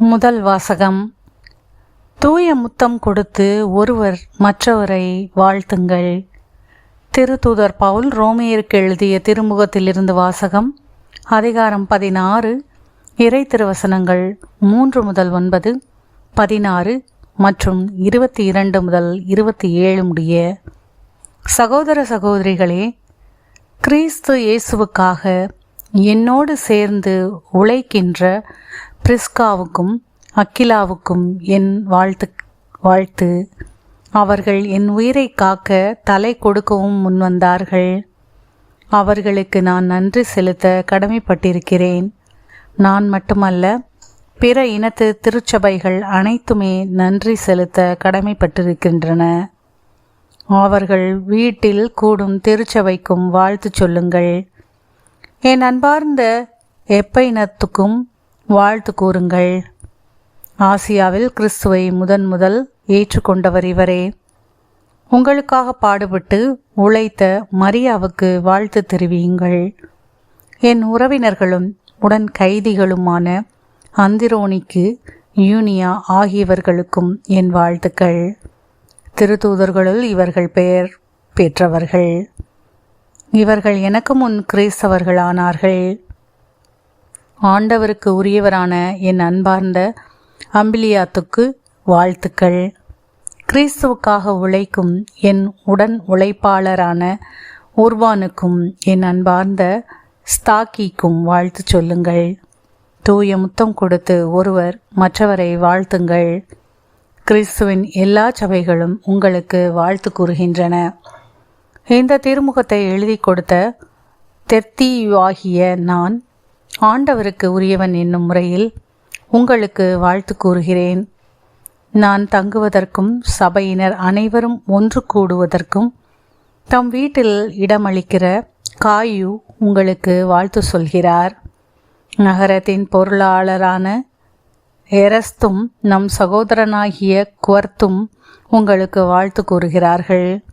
முதல் வாசகம். தூய முத்தம் கொடுத்து ஒருவர் மற்றவரை வாழ்த்துங்கள். திருத்தூதர் பவுல் ரோமியருக்கு எழுதிய திருமுகத்திலிருந்து வாசகம் அதிகாரம் பதினாறு இறை திருவசனங்கள் மூன்று முதல் ஒன்பது பதினாறு மற்றும் இருபத்தி இரண்டு முதல் இருபத்தி ஏழு முடிய. சகோதர சகோதரிகளே கிறிஸ்து இயேசுவுக்காக என்னோடு சேர்ந்து உழைக்கின்ற பிரிஸ்காவுக்கும் அக்கிலாவுக்கும் என் வாழ்த்து வாழ்த்து. அவர்கள் என் உயிரை காக்க தலை கொடுக்கவும் முன்வந்தார்கள் அவர்களுக்கு நான் நன்றி செலுத்த கடமைப்பட்டிருக்கிறேன். நான் மட்டுமல்ல பிற இனத்து திருச்சபைகள் அனைத்துமே நன்றி செலுத்த கடமைப்பட்டிருக்கின்றன. அவர்கள் வீட்டில் கூடும் திருச்சபைக்கும் வாழ்த்து சொல்லுங்கள். என் அன்பார்ந்த எப்ப இனத்துக்கும் வாழ்த்து கூறுங்கள். ஆசியாவில் கிறிஸ்துவை முதன் முதல் ஏற்றுக்கொண்டவர் இவரே. உங்களுக்காக பாடுபட்டு உழைத்த மரியாவுக்கு வாழ்த்து தெரிவியுங்கள். என் உறவினர்களும் உடன் கைதிகளுமான அந்திரோனிக்கு யூனியா ஆகியவர்களுக்கும் என் வாழ்த்துக்கள். திருத்தூதர்களுள் இவர்கள் பெயர் பெற்றவர்கள். இவர்கள் எனக்கு முன் கிறிஸ்தவர்களானார்கள். ஆண்டவருக்கு உரியவரான என் அன்பார்ந்த அம்பிலியாத்துக்கு வாழ்த்துக்கள். கிறிஸ்துவுக்காக உழைக்கும் என் உடன் உழைப்பாளரான உர்வானுக்கும் என் அன்பார்ந்த ஸ்தாக்கிக்கும் வாழ்த்து சொல்லுங்கள். தூய முத்தம் கொடுத்து ஒருவர் மற்றவரை வாழ்த்துங்கள். கிறிஸ்துவின் எல்லா சபைகளும் உங்களுக்கு வாழ்த்து கூறுகின்றன. இந்த திருமுகத்தை எழுதி கொடுத்த தெர்த்தியாகிய நான் ஆண்டவருக்கு உரியவன் என்னும் முறையில் உங்களுக்கு வாழ்த்து கூறுகிறேன். நான் தங்குவதற்கும் சபையினர் அனைவரும் ஒன்று கூடுவதற்கும் தம் வீட்டில் இடமளிக்கிற காயு உங்களுக்கு வாழ்த்து சொல்கிறார். நகரத்தின் பொருளாளரான எரஸ்தும் நம் சகோதரனாகிய குவர்த்தும் உங்களுக்கு வாழ்த்து கூறுகிறார்கள்.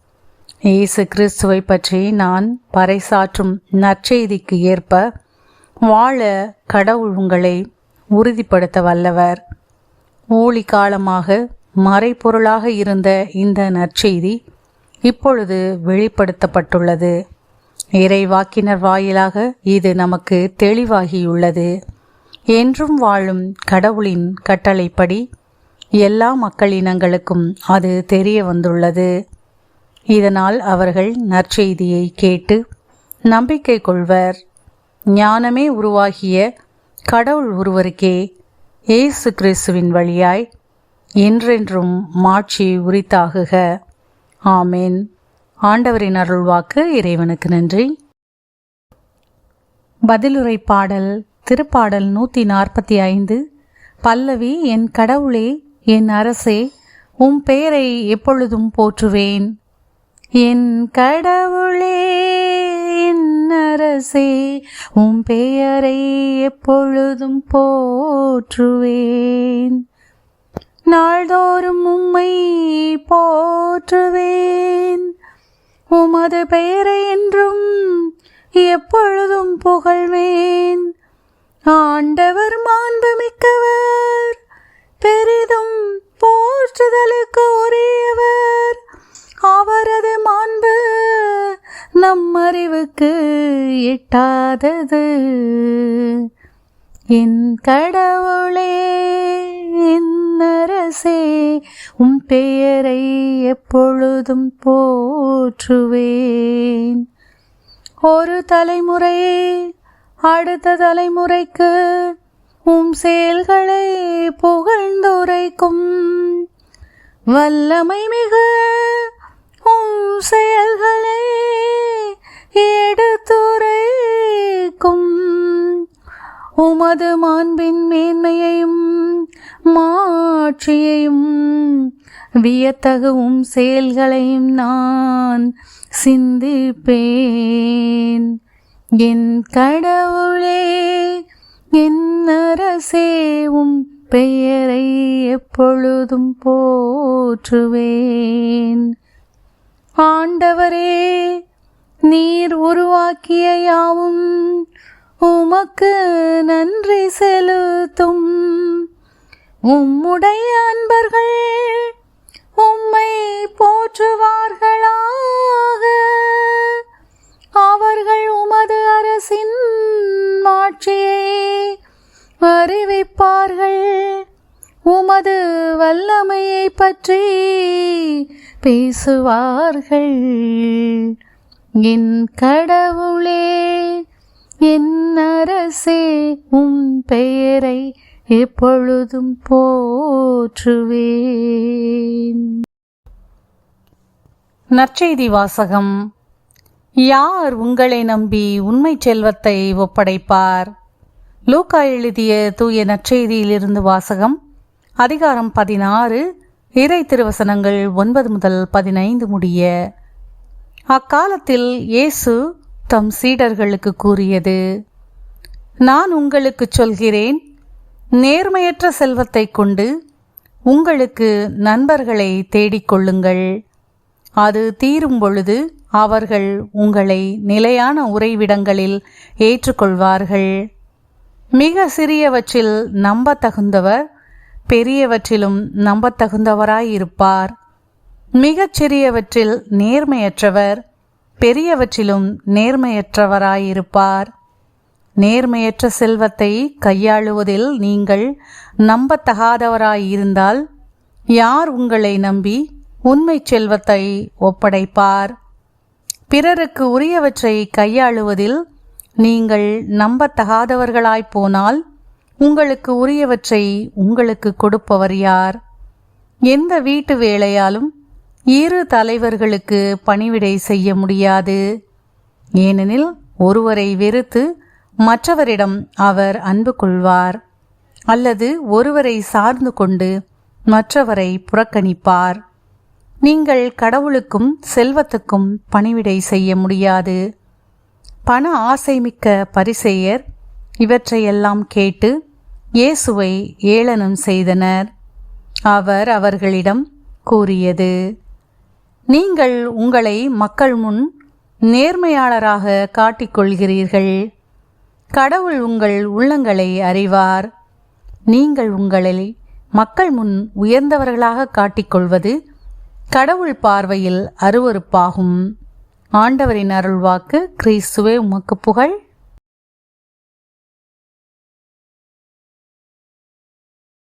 இயேசு கிறிஸ்துவை பற்றி நான் பறைசாற்றும் நற்செய்திக்கு ஏற்ப வாழ கடவுள் உங்களை உறுதிப்படுத்த வல்லவர். ஊழி காலமாக மறைபொருளாக இருந்த இந்த நற்செய்தி இப்பொழுது வெளிப்படுத்தப்பட்டுள்ளது. இறைவாக்கினர் வாயிலாக இது நமக்கு தெளிவாகியுள்ளது. என்றும் வாழும் கடவுளின் கட்டளைப்படி எல்லா மக்களினங்களுக்கும் அது தெரிய வந்துள்ளது. இதனால் அவர்கள் நற்செய்தியை கேட்டு நம்பிக்கை கொள்வர். ஞானமே உருவாகிய கடவுள் ஒருவருக்கே இயேசு கிறிஸ்துவின் வழியாய் என்றென்றும் மாட்சி உரித்தாகுக. ஆமேன். ஆண்டவரின் அருள்வாக்கு இறைவனுக்கு நன்றி. பதிலுரை பாடல் திருப்பாடல் நூற்றி நாற்பத்தி ஐந்து. பல்லவி என் கடவுளே என் அரசே உம் பெயரை எப்பொழுதும் போற்றுவேன். என் கடவுளே அரசே உம் பெயரை எப்பொழுதும் போற்றுவேன். நாள்தோறும் உம்மை போற்றுவேன். உமது பெயரை என்றும் எப்பொழுதும் புகழ்வேன். ஆண்டவர் மாண்புமிக்கவர் பெரிதும் போற்றுதலுக்கு உரியவர். அவரது மாண்பு நம் அறிவுக்கு எட்டாதது. என் கடவுளே என் அரசே உம் பெயரை எப்பொழுதும் போற்றுவேன். ஒரு தலைமுறை அடுத்த தலைமுறைக்கு உம் செயல்களை புகழ்ந்துரைக்கும். வல்லமை மிக உம் செயல் உமது மாண்பின் மேன்மையையும் மாட்சியையும் வியத்தகவும் செயல்களையும் நான் சிந்திப்பேன். என் கடவுளே என் அரசேவும் பெயரை எப்பொழுதும் போற்றுவேன். ஆண்டவரே நீர் உருவாக்கிய யாவும் உமக்கு நன்றி செலுத்தும். உம்முடைய அன்பர்கள் உம்மை போற்றுவார்களாக. அவர்கள் உமது அரசின் மாட்சியை அறிவிப்பார்கள். உமது வல்லமையை பற்றி பேசுவார்கள். என் கடவுளே என் அரசே உம் பெயரை எப்பொழுதும் போற்றுவேன். நற்செய்தி வாசகம். யார் உங்களை நம்பி உண்மை செல்வத்தை ஒப்படைப்பார்? லூக்கா எழுதிய தூய நற்செய்தியிலிருந்து வாசகம். அதிகாரம் பதினாறு இறை திருவசனங்கள் ஒன்பது முதல் பதினைந்து முடிய. அக்காலத்தில் இயேசு தம் சீடர்களுக்கு கூறியது நான் உங்களுக்குச் சொல்கிறேன் நேர்மையற்ற செல்வத்தைக் கொண்டு உங்களுக்கு நண்பர்களை தேடிக்கொள்ளுங்கள் அது தீரும் பொழுது அவர்கள் உங்களை நிலையான உறைவிடங்களில் ஏற்றுக்கொள்வார்கள். மிக சிறியவற்றில் நம்பத்தகுந்தவர் பெரியவற்றிலும் நம்பத்தகுந்தவராயிருப்பார். மிகச் சிறியவற்றில் நேர்மையற்றவர் பெரியவற்றிலும் நேர்மையற்றவராயிருப்பார். நேர்மையற்ற செல்வத்தை கையாளுவதில் நீங்கள் நம்பத்தகாதவராயிருந்தால் யார் உங்களை நம்பி உண்மை செல்வத்தை ஒப்படைப்பார்? பிறருக்கு உரியவற்றை கையாளுவதில் நீங்கள் நம்பத்தகாதவர்களாய்ப் போனால் உங்களுக்கு உரியவற்றை உங்களுக்கு கொடுப்பவர் யார்? எந்த வீட்டு வேலையாலும் இரு தலைவர்களுக்கு பணிவிடை செய்ய முடியாது. ஏனெனில் ஒருவரை வெறுத்து மற்றவரிடம் அவர் அன்பு கொள்வார் அல்லது ஒருவரை சார்ந்து கொண்டு மற்றவரை புறக்கணிப்பார். நீங்கள் கடவுளுக்கும் செல்வத்துக்கும் பணிவிடை செய்ய முடியாது. பண ஆசைமிக்க பரிசெயர் இவற்றையெல்லாம் கேட்டு இயேசுவை ஏளனம் செய்தனர். அவர் அவர்களிடம் கூறியது நீங்கள் உங்களை மக்கள் முன் நேர்மையாளராக காட்டிக்கொள்கிறீர்கள். கடவுள் உங்கள் உள்ளங்களை அறிவார். நீங்கள் உங்களை மக்கள் முன் உயர்ந்தவர்களாக காட்டிக்கொள்வது கடவுள் பார்வையில் அருவருப்பாகும். ஆண்டவரின் அருள்வாக்கு கிறிஸ்துவே உமக்கு புகழ்.